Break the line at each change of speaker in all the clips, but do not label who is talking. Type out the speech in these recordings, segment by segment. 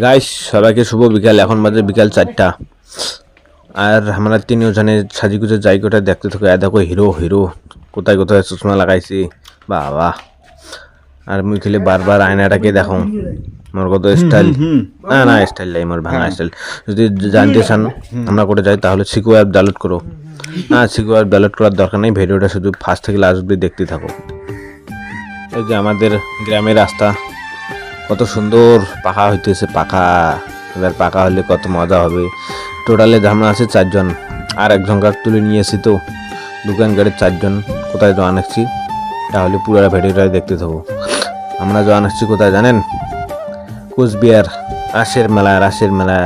Guys সবাইকে শুভ বিকাল। এখন বাজে বিকাল চারটা। আর আমরা তিনিও জানে সাজিগুজে যাই কোথায় দেখতে থাকো। এ দেখো হিরো হিরো কোথায় কোথায় চশমা লাগাইছি? বাবা। আর মুই খেলে বারবার আয়নাটাকে দেখো। মোর কত স্টাইল না না স্টাইল নাই মোর ভাঙা স্টাইল যদি জানতে চান আমরা করে যাই তাহলে সিকো অ্যাপ ডাউনলোড করো। না সিকো অ্যাপ ডাউনলোড করার দরকার নেই ভিডিওটা শুধু ফার্স্ট থেকে লাস্ট অব্দি দেখতে থাকো। এই যে আমাদের গ্রামের রাস্তা। কত সুন্দর পাখা হইতেছে, পাখা। এবার পাকা হলে কত মজা হবে। টোটালে আমরা আছে চারজন। আর একজন কার তুলে নিয়েছি তো। দোকান গাড়ির চারজন। কোথায় জোয়ান আসছি তাহলে পুরো ভিডিওটা দেখতে থাকব আমরা জোয়ান আসছি কোথায় জানেন? কোচবিহার রাসের মেলা রাশের মেলা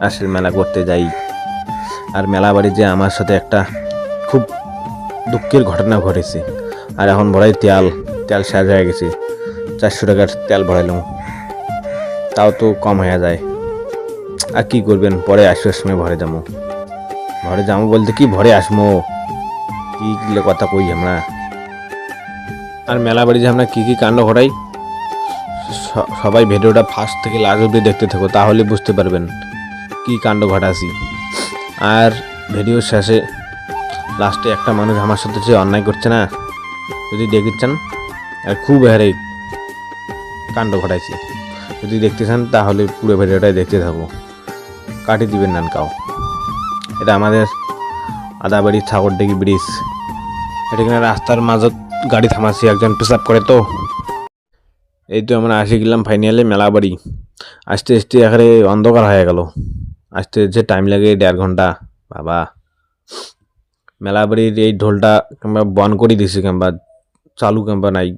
রাসের মেলা করতে যাই। আর মেলা বাড়ি যে আমার সাথে একটা খুব দুঃখের ঘটনা ঘটেছে। আর এখন ভরাই তেল তেল শেষ হয়ে গেছে। চারশো টাকার তেল ভরাইলাম। তাও তো কম হয়ে যায়। আর কি করবেন? পরে আসার সময় ভরে যাব। ভরে যাব বলতে কি? ভরে আসমো কি কথা কই আমরা? আর মেলা বাড়ি যে আমরা কী কী কাণ্ড ঘটাই? সবাই ভিডিওটা ফার্স্ট থেকে লাস্ট অব্দি দেখতে থাকো, তাহলে বুঝতে পারবেন কি কাণ্ড ঘটাছি। আর ভিডিও শেষে লাস্টে একটা মানুষ আমার সাথে যে অন্যায় করছে না, যদি দেখেছেন আর খুব হারে কাণ্ড ঘটাইছে। যদি দেখতে চান, তাহলে পুরো ভিডিওটাই দেখতে থাকো। কাটি দিবেন নান কাও এটা আমাদের আদাবাড়ি ছাগরডেগি ব্রিজ। এটা রাস্তার মাঝত গাড়ি থামাছি একজন পেশাব করে তো। এই তো আমরা আসে গেলাম ফাইনালে মেলাবাড়ি। আসতে আসতে এখানে অন্ধকার হয়ে গেল। আসতে যে টাইম লাগে দেড় ঘণ্টা। বাবা। মেলাবাড়ির এই ঢোলটা কিংবা বন করে দিছি কিংবা চালু কিংবা নাই।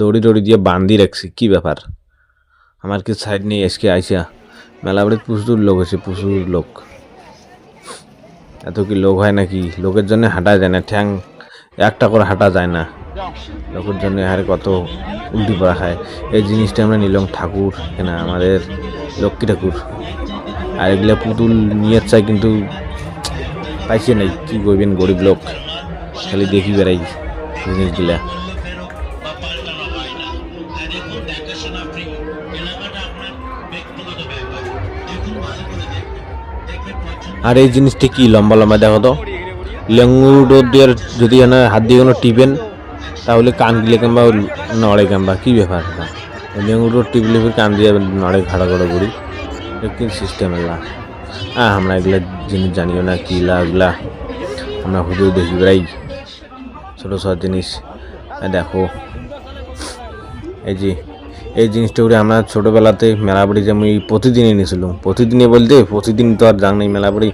দৌড়ি দৌড়ি দিয়ে বান্ধি রাখছি, কি ব্যাপার? আমার কি সাইড নেই এসকে আইসা মেলাবাড়ির প্রচুর লোক হয়েছে, প্রচুর লোক। এত কি লোক হয় নাকি? লোকের জন্য হাঁটা যায় না, ঠ্যাং একটা করে হাঁটা যায় না। লোকের জন্য হারে কত উল্টি পড়া খায় এই জিনিসটা আমরা নিলাম ঠাকুর, কেনা আমাদের লক্ষ্মী ঠাকুর। আর এগুলা পুতুল নিয়ে চাই কিন্তু পাইছে নাই, কি করবেন গরিব লোক? খালি দেখি বেড়াই জিনিসগুলা। আর এই জিনিসটা কি? লম্বা লম্বা, দেখো তো। লেঙ্গুর দিয়ে যদি এখানে হাত দিয়ে কোনো টিপেন, তাহলে কান গিলে কিংবা নড়ে কিংবা, কি ব্যাপার লেঙ্গুর টিপলে ফির কান দিয়ে নড়ে খাড়া করে করি কি সিস্টেম এগুলা হ্যাঁ আমরা এগুলা জিনিস জানিও না, কি এগুলা। আমরা হুদু দেখি বেড়াই ছোটো ছোটো জিনিস। দেখো, এই যে এই জিনিসটা করে আমরা ছোটোবেলাতে মেলাবাড়ি যে আমি প্রতিদিনই নিয়েছিলাম প্রতিদিনই বলতে প্রতিদিন তো আর যাং নেই মেলাবাড়ি।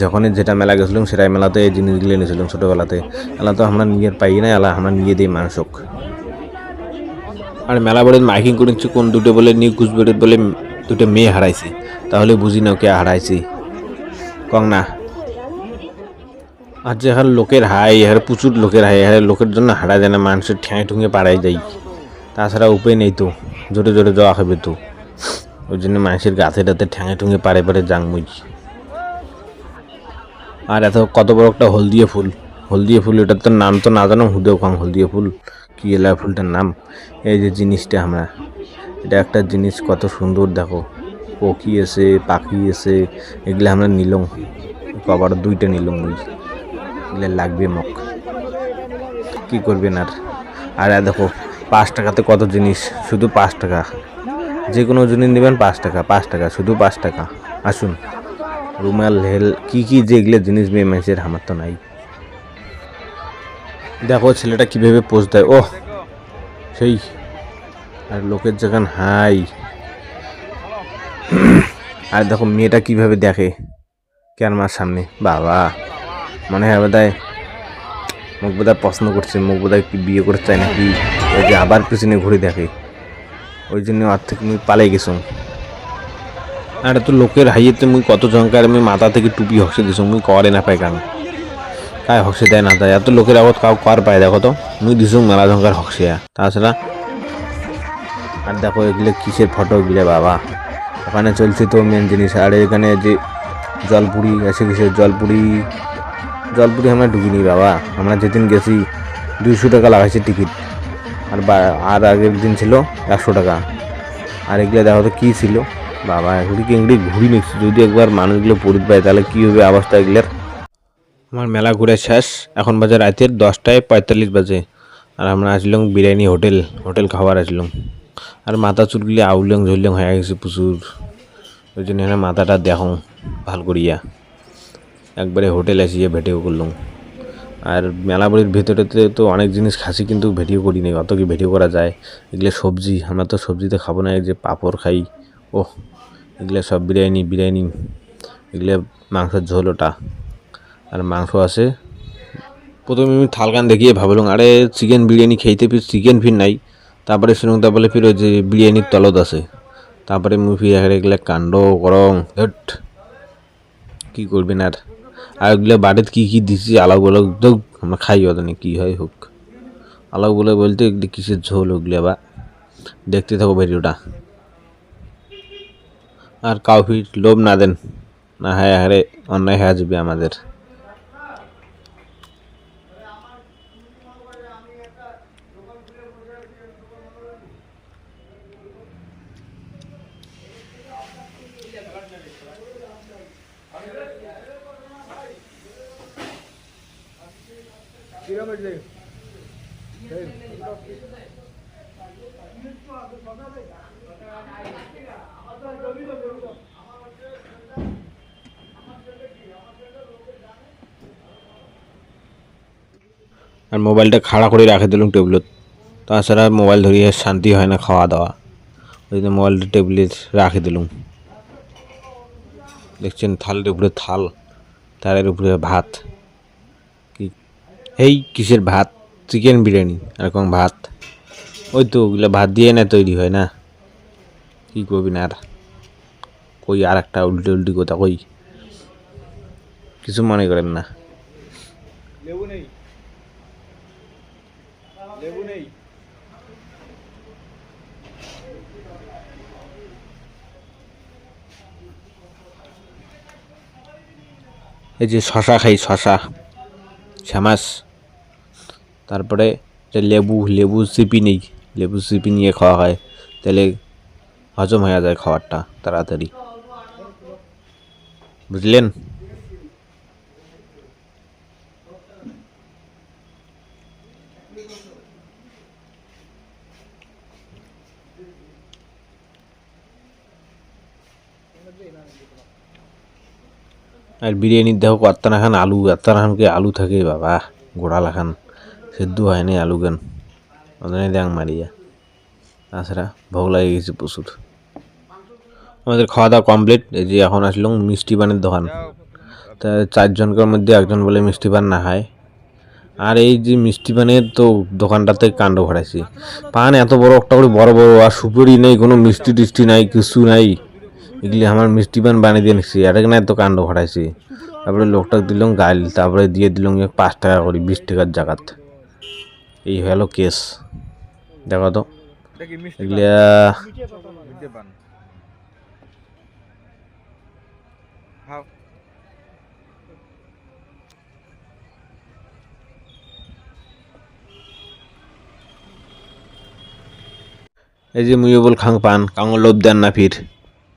যখনই যেটা মেলা গেছিলাম সেটাই মেলাতে এই জিনিসগুলো নিয়েছিলাম ছোটোবেলাতে। এলা তো আমরা নিয়ে পাই না এলা আমরা নিয়ে দিই মানুষক আর মেলাবাড়ির মাইকিং করেছি কোন দুটো বলে নিউ কুচবিহারের বলে দুটো মেয়ে হারাইছে। তাহলে বুঝি না কে হারাইছি। কং না। আর যে হার লোকের হাই এর প্রচুর লোকের হাই এর লোকের জন্য হারা যায় না, মানুষের ঠ্যাঁ ঠুঙে পাড়াই যাই তাছাড়া উপায় নেই তো, জোরে জোরে যাওয়া হবে তো। ওই জন্য মানুষের গাছে টাতে ঠ্যাঙে ঠুঙে পারে পাড়ে যাং মুই আর এত কত বড় একটা হলদিয়া ফুল। হলদিয়া ফুল, এটার তো নাম তো না জানো হুদেও খাং হলদিয়া ফুল। কি এলা ফুলটার নাম? এই যে জিনিসটা আমরা। এটা একটা জিনিস কত সুন্দর, দেখো। পকি এসে, পাখি এসে, এগুলো আমরা নিলং কবার দুইটা নিলং ওই। এগুলো লাগবে মক। কি করবেন আর? আর দেখো পাঁচ টাকাতে কত জিনিস? শুধু পাঁচ টাকা। যে কোনো জিনিস নেবেন পাঁচ টাকা পাঁচ টাকা, শুধু পাঁচ টাকা। আসুন, রুমাল, হেল, কি কি যেগুলো জিনিস মেয়ে মানুষের আমার তো নাই। দেখো ছেলেটা কীভাবে পোজ দেয়। ও সেই, আর লোকের যখন হাই। আর দেখো মেয়েটা কীভাবে দেখে? ক্যামেরার সামনে। বাবা, মনে হয় বোধহয় মুখ বোধহয় পছন্দ করছে মুখ বোধহয় কি বিয়ে করতে চায় নাকি? ওই যে আবার পিছনে ঘুরে দেখে। ওই জন্য আর থেকে মুই পালাই গেছো। আর তো লোকের হাইয়েতে মুই কত জনকার আমি মাথা থেকে টুপি হসে দিছো, মুই করে না পাই কারণ কায় হসে দেয় না দেয়, এত লোকের আগত কাউ কর পায়, দেখো তো। মুই দিছো মেলা জনকার হসিয়া তাছাড়া আর দেখো এগুলো কিসের ফটো এগুলো, বাবা। ওখানে চলছে তো মেন জিনিস। আর এখানে যে জলপুরি আছে, কিসের জলপুরি? জলপুরি আমরা ঢুকিনি বাবা। আমরা যেদিন গেছি, দুইশো টাকা লাগাইছি টিকিট আর আর আগের দিন ছিল একশো টাকা। আর এগুলো দেখো তো কী ছিল? বাবা, এগুলি কেংড়ি ঘুরি নিচ্ছি যদি একবার মানুষগুলো পড়িত পায়, তাহলে কী হবে অবস্থা এগুলোর? আমার মেলা ঘুরে শেষ। এখন বাজে রাতের দশটায় পঁয়তাল্লিশ বাজে। আর আমরা আসলাম বিরিয়ানি হোটেল হোটেল খাবার আসলাম। আর মাথা চুলগুলি আউলং ঝুললং হয়ে গেছে প্রচুর। ওই জন্য মাথাটা দেখো, ভালো করিয়া। একবারে হোটেল আসিয়ে ভিডিও করলাম। আর মেলা বাড়ির ভেতরেতে তো অনেক জিনিস খাসি কিন্তু ভিডিও করি নাই অত কি ভিডিও করা যায়? এগুলো সবজি, আমরা তো সবজিতে খাব না যে পাঁপড় খাই। ও এগুলো সব বিরিয়ানি বিরিয়ানি। এগুলো মাংসের ঝোল ওটা। আর মাংস আছে। প্রথমে আমি থালকান দেখিয়ে ভাবলাম, আরে চিকেন বিরিয়ানি খেইতে ফির চিকেন ফির নাই। তারপরে শুনুন তারপরে ফির ওই যে বিরিয়ানির তলত আছে। তারপরে ফির এগুলো কাণ্ড করং ধট। কি করবেন আর? আর ওগুলো বাড়িতে কী কী দিছি আলাগ আলাগ তো আমরা খাই অত না কী হয় হোক। আলাগ বলে বলতে কিসের ঝোল ওগুলো বা? দেখতে থাকো ভিডিওটা। আর কাউ ফির লোভ না দেন। না হ্যাঁ হারে অন্যায় হয়ে যাবে আমাদের। আর মোবাইলটা খাড়া করে রাখে দিলাম টেবিলত তাছাড়া মোবাইল ধরিয়ে শান্তি হয় না খাওয়া দাওয়া। ওই জন্য মোবাইলটা টেবিলে রাখে দিলাম। দেখছেন থালের উপরে থাল, থালের উপরে ভাত। এই কিসের ভাত? চিকেন বিরিয়ানি এরকম ভাত। ওই তো ওগুলো ভাত দিয়ে না তৈরি হয় না। কি করবি না আর? কই আর একটা উল্টে উল্টি কথা কই? কিছু মনে করেন না।
লেবু নেই। লেবু নেই।
এই যে শশা খাই শশা। শ্যামাস তারপরে লেবু লেবু চিপি নেই লেবু চিপি নিয়ে খাওয়া হয়। তাহলে হজম হয়ে যায় খাবারটা তাড়াতাড়ি। বুঝলেন? আর বিরিয়ানির দেখো কত্তানা খান আলু এত্তানা খান কি আলু থাকে বাবা গোড়া লাখান সেদ্ধ হয় নাই আলু গান ওখানে দেখ মারিয়া। তাছাড়া ভোগ লাগে গেছে প্রচুর। আমাদের খাওয়া দাওয়া কমপ্লিট এই যে এখন আসলাম মিষ্টি পানের দোকান। তা চারজনকার মধ্যে একজন বলে মিষ্টি পান না হয় আর এই যে মিষ্টি পানের তো দোকানটাতে কাণ্ড ঘটাইছি। পান এত বড়, একটা করে বড় বড়, আর সুপুরি নেই, কোনো মিষ্টি টিষ্টি নাই, কিছু নাই। এগুলি আমার মিষ্টি পান বানিয়ে দিয়ে নিচ্ছি এটা না এত কাণ্ড ঘটাইছি। তারপরে লোকটাকে দিলাম গাইল, তারপরে দিয়ে দিলাম পাঁচ টাকা করে, বিশ টাকার জাগাত এই হলো কেস। দেখো তো। এগুলা এই যে মুই খাং পান কাঙ লোভ দেন না ফির।